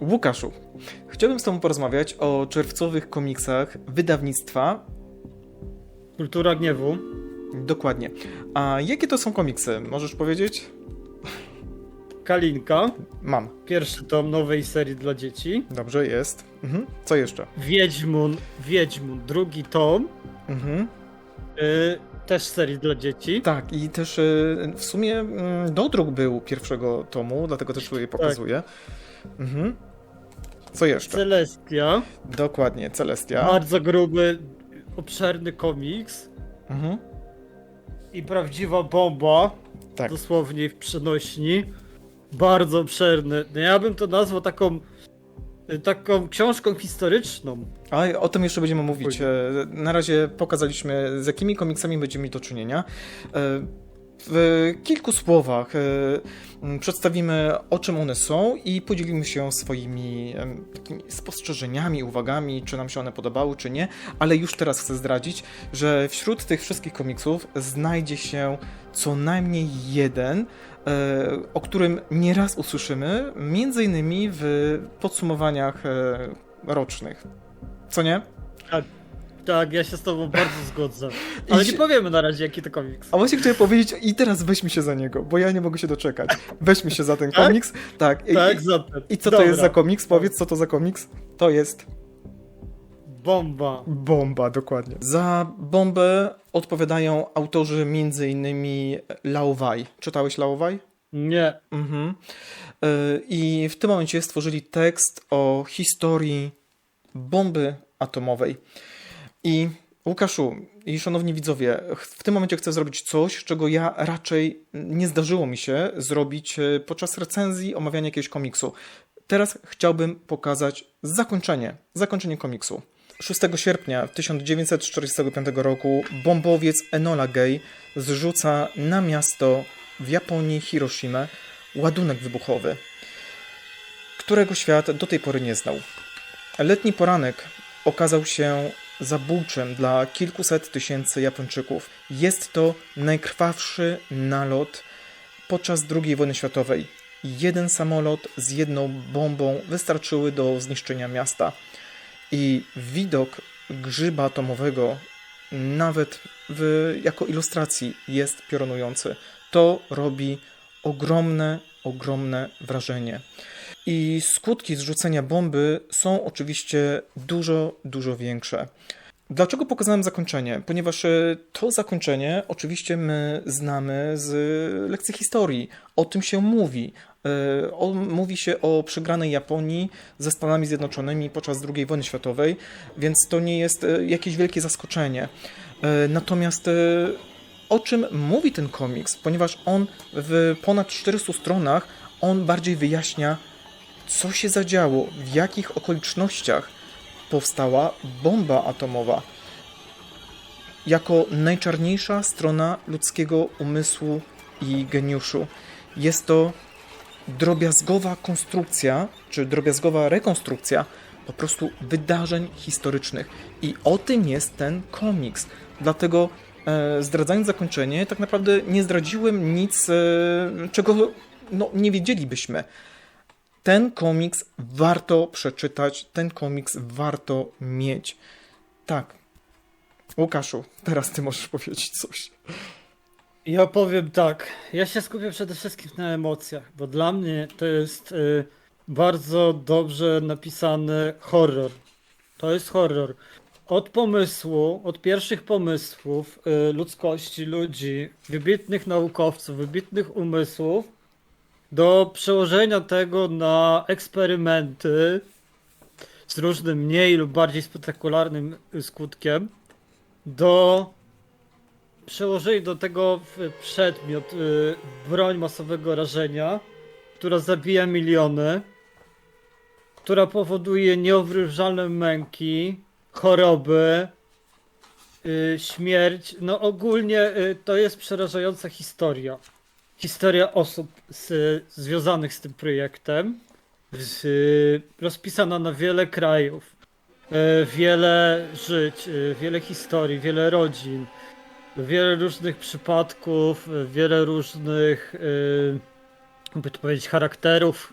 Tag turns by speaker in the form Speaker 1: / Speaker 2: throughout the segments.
Speaker 1: Łukaszu, chciałbym z Tobą porozmawiać o czerwcowych komiksach wydawnictwa.
Speaker 2: Kultura gniewu.
Speaker 1: Dokładnie. A jakie to są komiksy? Możesz powiedzieć?
Speaker 2: Kalinka.
Speaker 1: Mam.
Speaker 2: Pierwszy tom nowej serii dla dzieci.
Speaker 1: Dobrze, jest. Mhm. Co jeszcze?
Speaker 2: Wiedźmun. Wiedźmun. Drugi tom.
Speaker 1: Mhm.
Speaker 2: Y, też serii dla dzieci.
Speaker 1: Tak, i też y, w sumie mm, dodruk był pierwszego tomu, dlatego też tu je pokazuję. Mhm. Co jeszcze?
Speaker 2: Celestia.
Speaker 1: Dokładnie, Celestia.
Speaker 2: Bardzo gruby, obszerny komiks.
Speaker 1: Mhm.
Speaker 2: I prawdziwa bomba.
Speaker 1: Tak.
Speaker 2: Dosłownie w przenośni. Bardzo obszerny. No ja bym to nazwał taką taką książką historyczną.
Speaker 1: A o tym jeszcze będziemy mówić. E, Na razie pokazaliśmy, z jakimi komiksami będziemy mieli do czynienia. W kilku słowach e, przedstawimy, o czym one są i podzielimy się swoimi takimi spostrzeżeniami, uwagami, czy nam się one podobały, czy nie. Ale już teraz chcę zdradzić, że wśród tych wszystkich komiksów znajdzie się co najmniej jeden, e, o którym nieraz usłyszymy, między innymi w podsumowaniach e, rocznych. Co nie?
Speaker 2: Tak, ja się z tobą bardzo zgodzę. Ale
Speaker 1: się-
Speaker 2: nie powiemy na razie, jaki to komiks.
Speaker 1: A właśnie chciałem powiedzieć i teraz weźmy się za niego, bo ja nie mogę się doczekać. Weźmy się za ten
Speaker 2: Tak?
Speaker 1: komiks. Tak. I,
Speaker 2: Tak,
Speaker 1: i,
Speaker 2: zatem.
Speaker 1: I co
Speaker 2: Dobra.
Speaker 1: to jest za komiks? Powiedz, co to za komiks? To jest
Speaker 2: Bomba.
Speaker 1: bomba, dokładnie. Za bombę odpowiadają autorzy m.in. Lao Wai. Czytałeś Lao Wai?
Speaker 2: Nie.
Speaker 1: Mhm. Y, I w tym momencie stworzyli tekst o historii bomby atomowej. I Łukaszu i szanowni widzowie, w tym momencie chcę zrobić coś, czego ja raczej nie zdarzyło mi się zrobić e, podczas recenzji, omawiania jakiegoś komiksu. Teraz chciałbym pokazać zakończenie, zakończenie komiksu. 6 sierpnia 1945 roku bombowiec Enola Gay zrzuca na miasto w Japonii Hiroshima ładunek wybuchowy, którego świat do tej pory nie znał. Letni poranek okazał się zabójczym dla kilkuset tysięcy Japończyków. Jest to najkrwawszy nalot podczas II wojny światowej. Jeden samolot z jedną bombą wystarczyły do zniszczenia miasta. I widok grzyba atomowego, nawet w, jako ilustracji, jest piorunujący. To robi ogromne, ogromne wrażenie. I skutki zrzucenia bomby są oczywiście dużo, dużo większe. Dlaczego pokazałem zakończenie? Ponieważ e, to zakończenie oczywiście my znamy z lekcji historii. O tym się mówi. E, O, mówi się o przegranej Japonii ze Stanami Zjednoczonymi podczas II wojny światowej, więc to nie jest e, jakieś wielkie zaskoczenie. Natomiast o czym mówi ten komiks? Ponieważ on w ponad 400 stronach on bardziej wyjaśnia, co się zadziało, w jakich okolicznościach powstała bomba atomowa. Jako najczarniejsza strona ludzkiego umysłu i geniuszu. Jest to drobiazgowa konstrukcja, czy drobiazgowa rekonstrukcja po prostu wydarzeń historycznych. I o tym jest ten komiks. Dlatego e, zdradzając zakończenie, tak naprawdę nie zdradziłem nic, e, czego no, nie wiedzielibyśmy. Ten komiks warto przeczytać, ten komiks warto mieć. Tak. Łukaszu, teraz ty możesz powiedzieć coś.
Speaker 2: Ja powiem tak. Ja się skupię przede wszystkim na emocjach, bo dla mnie to jest y, bardzo dobrze napisany horror. To jest horror. Od pomysłu, od pierwszych pomysłów y, ludzkości, ludzi, wybitnych naukowców, wybitnych umysłów, do przełożenia tego na eksperymenty z różnym mniej lub bardziej spektakularnym skutkiem, do przełożyli do tego przedmiot, y, broń masowego rażenia, która zabija miliony, która powoduje nieowróżalne męki, choroby, y, śmierć. No ogólnie y, to jest przerażająca historia. Historia osób z, związanych z tym projektem, z, rozpisana na wiele krajów, y, wiele żyć, y, wiele historii, wiele rodzin wiele różnych przypadków, y, wiele różnych, jakby to powiedzieć, charakterów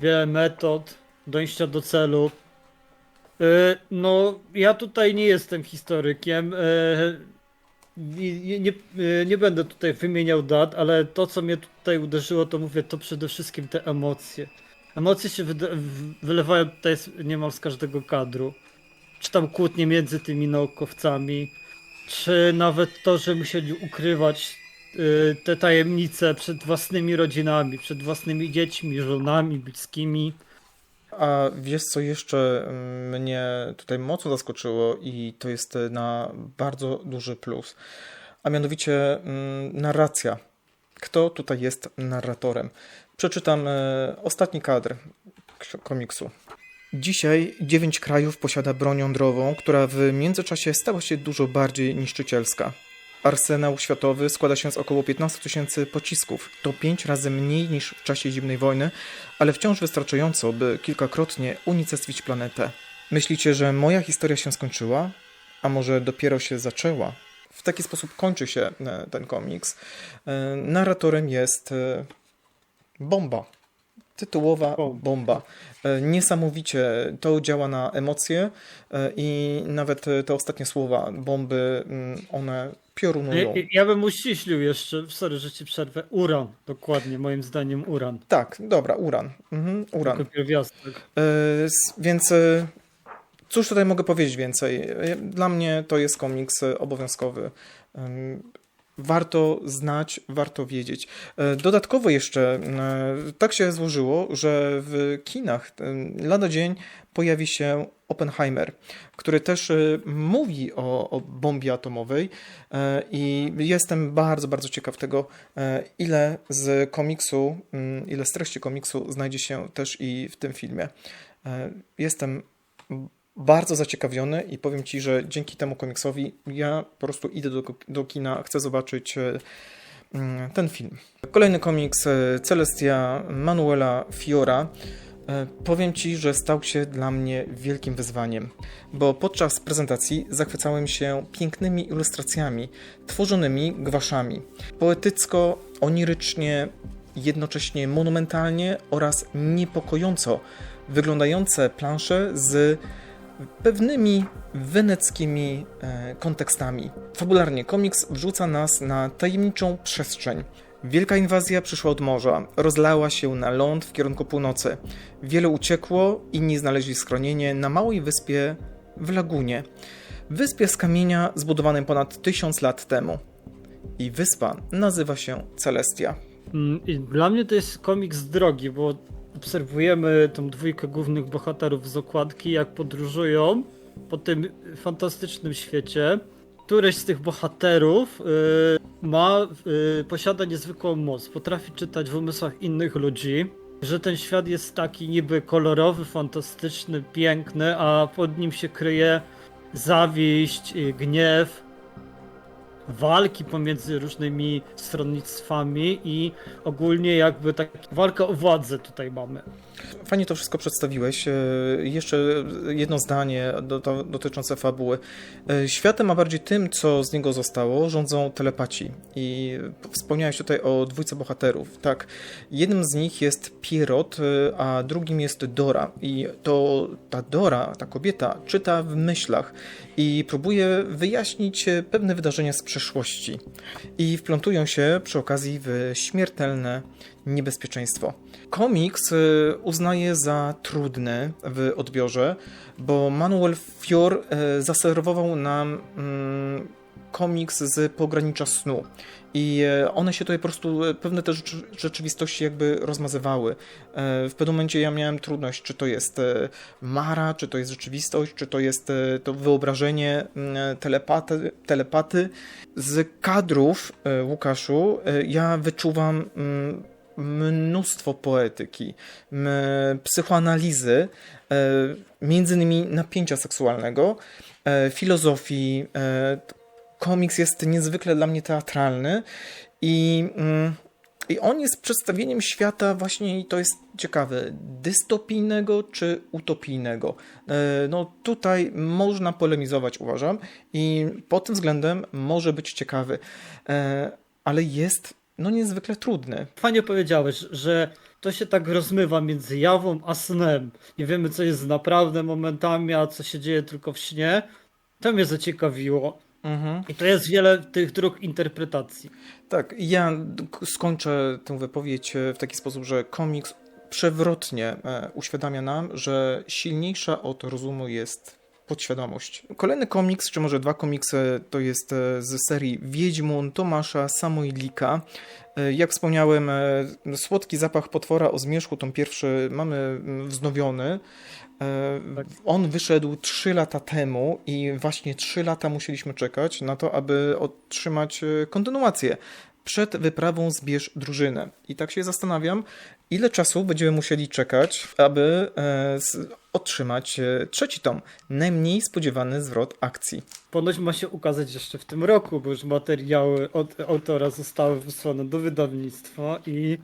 Speaker 2: wiele metod dojścia do celu. No, ja tutaj nie jestem historykiem. Nie, nie, y, nie będę tutaj wymieniał dat, ale to, co mnie tutaj uderzyło, to mówię, to przede wszystkim te emocje. Emocje się wylewają tutaj niemal z każdego kadru. Czy tam kłótnie między tymi naukowcami, czy nawet to, że musieli ukrywać y, te tajemnice przed własnymi rodzinami, przed własnymi dziećmi, żonami, bliskimi.
Speaker 1: A wiesz, co jeszcze mm, mnie tutaj mocno zaskoczyło i to jest e, na bardzo duży plus, a mianowicie mm, narracja. Kto tutaj jest narratorem? Przeczytam e, ostatni kadr komiksu. Dzisiaj dziewięć krajów posiada broń jądrową, która w międzyczasie stała się dużo bardziej niszczycielska. Arsenał światowy składa się z około 15 tysięcy pocisków. To pięć razy mniej niż w czasie zimnej wojny, ale wciąż wystarczająco, by kilkakrotnie unicestwić planetę. Myślicie, że moja historia się skończyła? A może dopiero się zaczęła? W taki sposób kończy się e, ten komiks. E, Narratorem jest e, bomba. Tytułowa
Speaker 2: Bomba.
Speaker 1: E, Niesamowicie to działa na emocje e, i nawet e, te ostatnie słowa bomby, mm, one piorunują.
Speaker 2: Ja, ja bym uściślił jeszcze, sorry, że ci przerwę, uran, dokładnie, moim zdaniem uran.
Speaker 1: Tak, dobra, uran. Mhm, uran.
Speaker 2: Tylko pierwiastek.
Speaker 1: Więc cóż tutaj mogę powiedzieć więcej? Dla mnie to jest komiks obowiązkowy. Warto znać, warto wiedzieć. E, Dodatkowo jeszcze e, tak się złożyło, że w kinach em, lada dzień pojawi się Oppenheimer, który też e, mówi o, o bombie atomowej e, i jestem bardzo, bardzo ciekaw tego, e, ile z komiksu, mm, ile z treści komiksu znajdzie się też i w tym filmie. E, Jestem bardzo zaciekawiony i powiem Ci, że dzięki temu komiksowi ja po prostu idę do, do kina, chcę zobaczyć e, mm, ten film. Kolejny komiks e, Celestia Manuela Fiora. E, Powiem Ci, że stał się dla mnie wielkim wyzwaniem, bo podczas prezentacji zachwycałem się pięknymi ilustracjami, tworzonymi gwaszami. Poetycko, onirycznie, jednocześnie monumentalnie oraz niepokojąco wyglądające plansze z pewnymi weneckimi e, kontekstami. Fabularnie komiks wrzuca nas na tajemniczą przestrzeń. Wielka inwazja przyszła od morza, rozlała się na ląd w kierunku północy. Wielu uciekło, inni znaleźli schronienie na małej wyspie w lagunie. Wyspie z kamienia zbudowanej ponad tysiąc lat temu. I wyspa nazywa się Celestia.
Speaker 2: Mm, dla mnie to jest komiks drogi, bo obserwujemy tą dwójkę głównych bohaterów z okładki, jak podróżują po tym fantastycznym świecie. Któryś z tych bohaterów y, ma, y, posiada niezwykłą moc, potrafi czytać w umysłach innych ludzi, że ten świat jest taki niby kolorowy, fantastyczny, piękny, a pod nim się kryje zawiść, gniew, walki pomiędzy różnymi stronnictwami i ogólnie jakby tak walka o władzę tutaj mamy.
Speaker 1: Fajnie to wszystko przedstawiłeś. E, Jeszcze jedno zdanie do, do, dotyczące fabuły. E, Światem, a bardziej tym, co z niego zostało, rządzą telepaci. I wspomniałeś tutaj o dwójce bohaterów. Tak, jednym z nich jest Pierrot, e, a drugim jest Dora. I to ta Dora, ta kobieta, czyta w myślach i próbuje wyjaśnić e, pewne wydarzenia z przeszłości. I wplątują się przy okazji w śmiertelne niebezpieczeństwo. Komiks y, uznaję za trudny w odbiorze, bo Manuel Fior y, zaserwował nam mm, komiks z pogranicza snu. I e, one się tutaj po prostu, e, pewne te rzeczy, rzeczywistości jakby rozmazywały. E, W pewnym momencie ja miałem trudność, czy to jest Mara, czy to jest rzeczywistość, czy to jest to wyobrażenie telepaty, telepaty. Z kadrów, Łukaszu, ja wyczuwam mnóstwo poetyki, psychoanalizy, między innymi napięcia seksualnego, filozofii. Komiks jest niezwykle dla mnie teatralny i, mm, i on jest przedstawieniem świata właśnie, i to jest ciekawe, dystopijnego czy utopijnego. E, No tutaj można polemizować, uważam, i pod tym względem może być ciekawy, E, ale jest no niezwykle trudny.
Speaker 2: Fajnie powiedziałeś, że to się tak rozmywa między jawą a snem. Nie wiemy, co jest naprawdę momentami, a co się dzieje tylko w śnie. To mnie zaciekawiło.
Speaker 1: Mhm.
Speaker 2: I to jest wiele tych dróg interpretacji.
Speaker 1: Tak, ja skończę tę wypowiedź e, w taki sposób, że komiks przewrotnie e, uświadamia nam, że silniejsza od rozumu jest podświadomość. Kolejny komiks, czy może dwa komiksy, to jest e, z serii Wiedźmun Tomasza Samojlika. Jak wspomniałem, Słodki zapach potwora o zmierzchu, tą pierwszy mamy mm, wznowiony. E,
Speaker 2: Tak.
Speaker 1: On wyszedł 3 lata temu i właśnie 3 lata musieliśmy czekać na to, aby otrzymać e, kontynuację. Przed wyprawą zbierz drużynę. I tak się zastanawiam, ile czasu będziemy musieli czekać, aby e, otrzymać trzeci tom. Najmniej spodziewany zwrot akcji.
Speaker 2: Ponoć ma się ukazać jeszcze w tym roku, bo już materiały od autora zostały wysłane do wydawnictwa i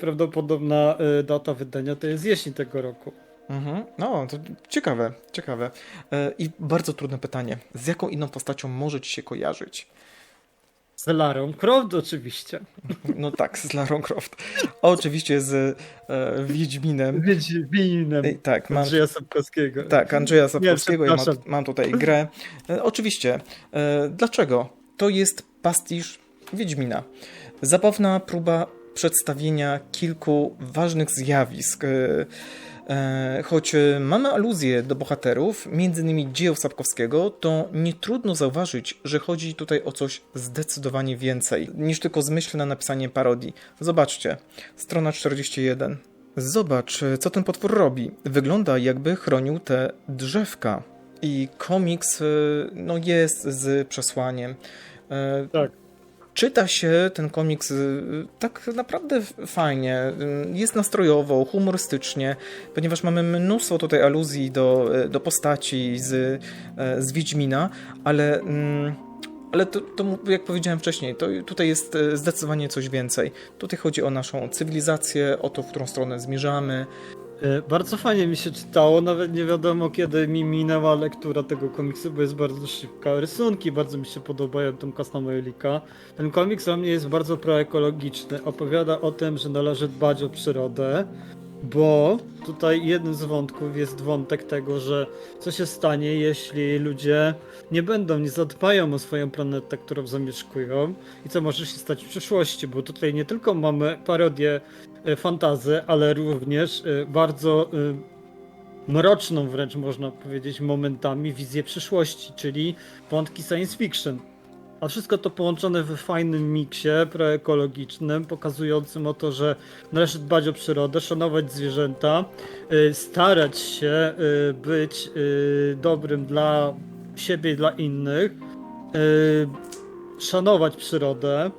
Speaker 2: prawdopodobna data wydania to jest jesień tego roku.
Speaker 1: Mhm. No, to ciekawe, ciekawe. E, I bardzo trudne pytanie. Z jaką inną postacią może ci się kojarzyć?
Speaker 2: Z Larą Croft oczywiście.
Speaker 1: No tak, z Larą Croft. Oczywiście z e, Wiedźminem.
Speaker 2: Wiedźminem
Speaker 1: E, Tak, mam,
Speaker 2: Andrzeja Sapkowskiego.
Speaker 1: tak, Andrzeja Sapkowskiego. Ja mam, mam tutaj grę. E, oczywiście. E, dlaczego? To jest pastisz Wiedźmina. Zabawna próba przedstawienia kilku ważnych zjawisk. E, choć e, mamy aluzje do bohaterów, innymi dziejów Sapkowskiego, to nie trudno zauważyć, że chodzi tutaj o coś zdecydowanie więcej niż tylko zmyślne napisanie parodii. Zobaczcie, strona 41. Zobacz, co ten potwór robi. Wygląda jakby chronił te drzewka. I komiks no, jest z przesłaniem. E,
Speaker 2: Tak.
Speaker 1: Czyta się ten komiks y, tak naprawdę fajnie. Y, Jest nastrojowo, humorystycznie, ponieważ mamy mnóstwo tutaj aluzji do, y, do postaci z, z Wiedźmina, ale, mm, ale to, to, jak powiedziałem wcześniej, to tutaj jest zdecydowanie coś więcej. Tutaj chodzi o naszą cywilizację, o to, w którą stronę zmierzamy.
Speaker 2: E, Bardzo fajnie mi się czytało, nawet nie wiadomo kiedy mi minęła lektura tego komiksu, bo jest bardzo szybka. Rysunki bardzo mi się podobają Tomka Samuelika. Ten komiks dla mnie jest bardzo proekologiczny. Opowiada o tym, że należy dbać o przyrodę, bo tutaj jednym z wątków jest wątek tego, że co się stanie, jeśli ludzie nie będą, nie zadbają o swoją planetę, którą zamieszkują i co może się stać w przyszłości, bo tutaj nie tylko mamy parodię e, fantazy, ale również e, bardzo e, mroczną wręcz można powiedzieć momentami wizję przyszłości, czyli wątki science fiction. A wszystko to połączone w fajnym miksie proekologicznym, pokazującym o to, że należy dbać o przyrodę, szanować zwierzęta, y, starać się y, być y, dobrym dla siebie i dla innych, y, szanować przyrodę.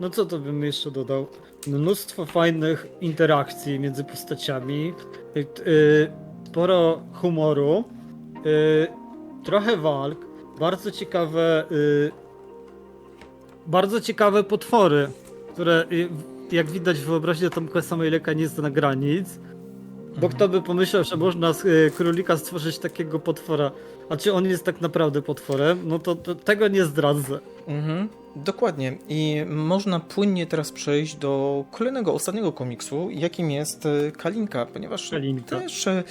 Speaker 2: No co to bym jeszcze dodał? Mnóstwo fajnych interakcji między postaciami, y, y, sporo humoru, y, trochę walk, bardzo ciekawe bardzo ciekawe potwory, które jak widać w wyobraźni Tomka Samoileka nie zna granic. Bo kto by pomyślał, że można z królika stworzyć takiego potwora, a czy on jest tak naprawdę potworem, no to, to tego nie zdradzę.
Speaker 1: Mhm, dokładnie. I można płynnie teraz przejść do kolejnego, ostatniego komiksu, jakim jest e, Kalinka, ponieważ
Speaker 2: Kalinka.
Speaker 1: też e,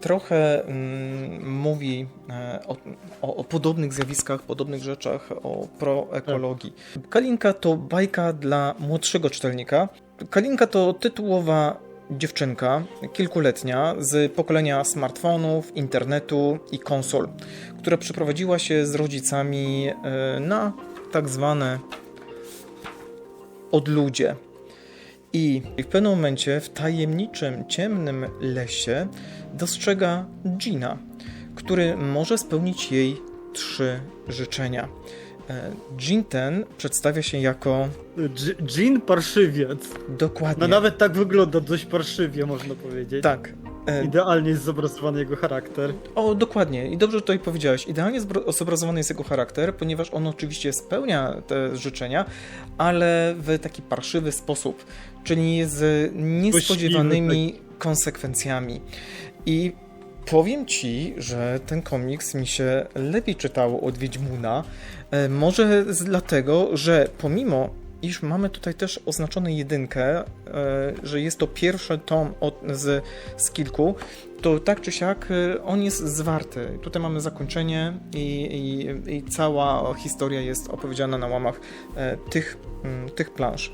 Speaker 1: trochę mm, mówi e, o, o, o podobnych zjawiskach, podobnych rzeczach, o proekologii. Kalinka to bajka dla młodszego czytelnika. Kalinka to tytułowa dziewczynka, kilkuletnia, z pokolenia smartfonów, internetu i konsol, która przeprowadziła się z rodzicami na tak zwane odludzie. I w pewnym momencie w tajemniczym, ciemnym lesie dostrzega Gina, który może spełnić jej trzy życzenia. E, Jean ten przedstawia się jako
Speaker 2: Jean Parszywiec.
Speaker 1: dokładnie.
Speaker 2: No nawet tak wygląda dość parszywie, można powiedzieć.
Speaker 1: tak. E,
Speaker 2: Idealnie jest zobrazowany jego charakter.
Speaker 1: O, dokładnie. I dobrze tutaj powiedziałeś. Idealnie zobrazowany jest jego charakter, ponieważ on oczywiście spełnia te życzenia, ale w taki parszywy sposób, czyli z niespodziewanymi konsekwencjami. I powiem ci, że ten komiks mi się lepiej czytało od Wiedźmuna. E, Może dlatego, że pomimo iż mamy tutaj też oznaczone jedynkę, e, że jest to pierwszy tom od, z, z kilku, to tak czy siak e, on jest zwarty. Tutaj mamy zakończenie i, i, i cała historia jest opowiedziana na łamach tych, mm, tych plansz.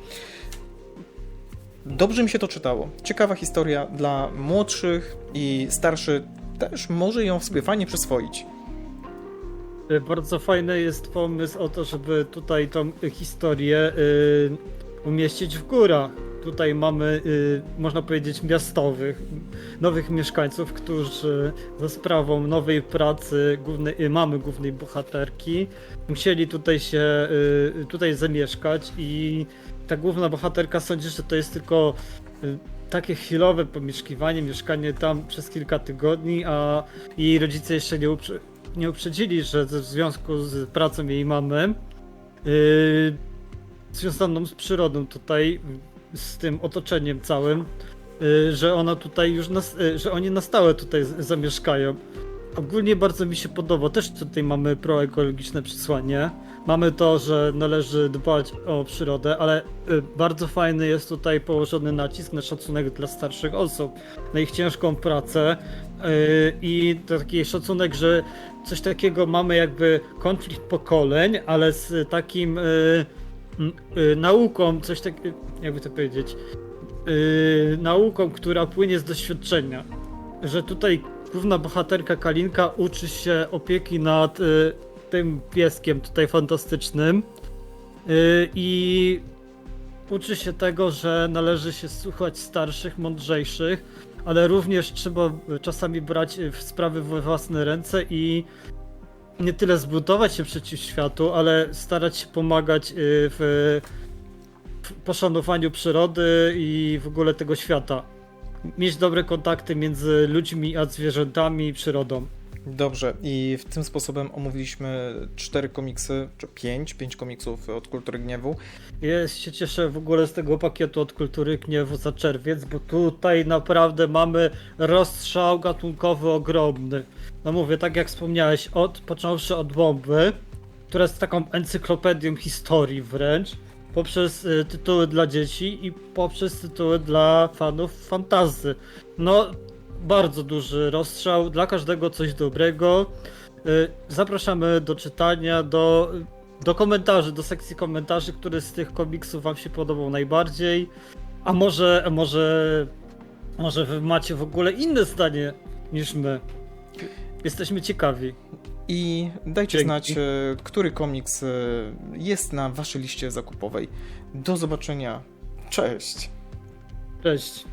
Speaker 1: Dobrze mi się to czytało. Ciekawa historia dla młodszych i starszych też może ją sobie fajnie przyswoić.
Speaker 2: Y, Bardzo fajny jest pomysł o to, żeby tutaj tą historię y, umieścić w górach. Tutaj mamy, y, można powiedzieć, miastowych, nowych mieszkańców, którzy za sprawą nowej pracy głównej, mamy głównej bohaterki musieli tutaj się, tutaj zamieszkać i ta główna bohaterka sądzi, że to jest tylko takie chwilowe pomieszkiwanie, mieszkanie tam przez kilka tygodni, a jej rodzice jeszcze nie, uprze- nie uprzedzili, że w związku z pracą jej mamy, yy, związaną z przyrodą tutaj, z tym otoczeniem całym, yy, że ona tutaj już, yy, że oni na stałe tutaj zamieszkają. Ogólnie bardzo mi się podoba. Też tutaj mamy proekologiczne przesłanie. Mamy to, że należy dbać o przyrodę, ale y, bardzo fajny jest tutaj położony nacisk na szacunek dla starszych osób, na ich ciężką pracę y, i taki szacunek, że coś takiego mamy jakby konflikt pokoleń, ale z takim y, nauką, coś tak, y, jakby to powiedzieć, nauką, która płynie z doświadczenia. Że tutaj główna bohaterka Kalinka uczy się opieki nad y, tym pieskiem tutaj fantastycznym y, i uczy się tego, że należy się słuchać starszych, mądrzejszych, ale również trzeba czasami brać w sprawy we własne ręce i nie tyle zbudować się przeciw światu, ale starać się pomagać y, w, w poszanowaniu przyrody i w ogóle tego świata. Mieć dobre kontakty między ludźmi a zwierzętami i przyrodą.
Speaker 1: Dobrze, i w tym sposobem omówiliśmy cztery komiksy, czy pięć, pięć komiksów od Kultury Gniewu.
Speaker 2: Ja się cieszę w ogóle z tego pakietu od Kultury Gniewu za czerwiec, bo tutaj naprawdę mamy rozstrzał gatunkowy ogromny. No mówię, tak jak wspomniałeś, od, począwszy od bomby, która jest taką encyklopedią historii wręcz, poprzez y, tytuły dla dzieci i poprzez tytuły dla fanów fantazy. No, bardzo duży rozstrzał, dla każdego coś dobrego. Y, Zapraszamy do czytania, do do komentarzy, do sekcji komentarzy, który z tych komiksów wam się podobał najbardziej. A może, może, może wy macie w ogóle inne zdanie niż my. Jesteśmy ciekawi.
Speaker 1: I dajcie
Speaker 2: Dzięki.
Speaker 1: znać, e, który komiks e, jest na waszej liście zakupowej. Do zobaczenia. Cześć!
Speaker 2: Cześć.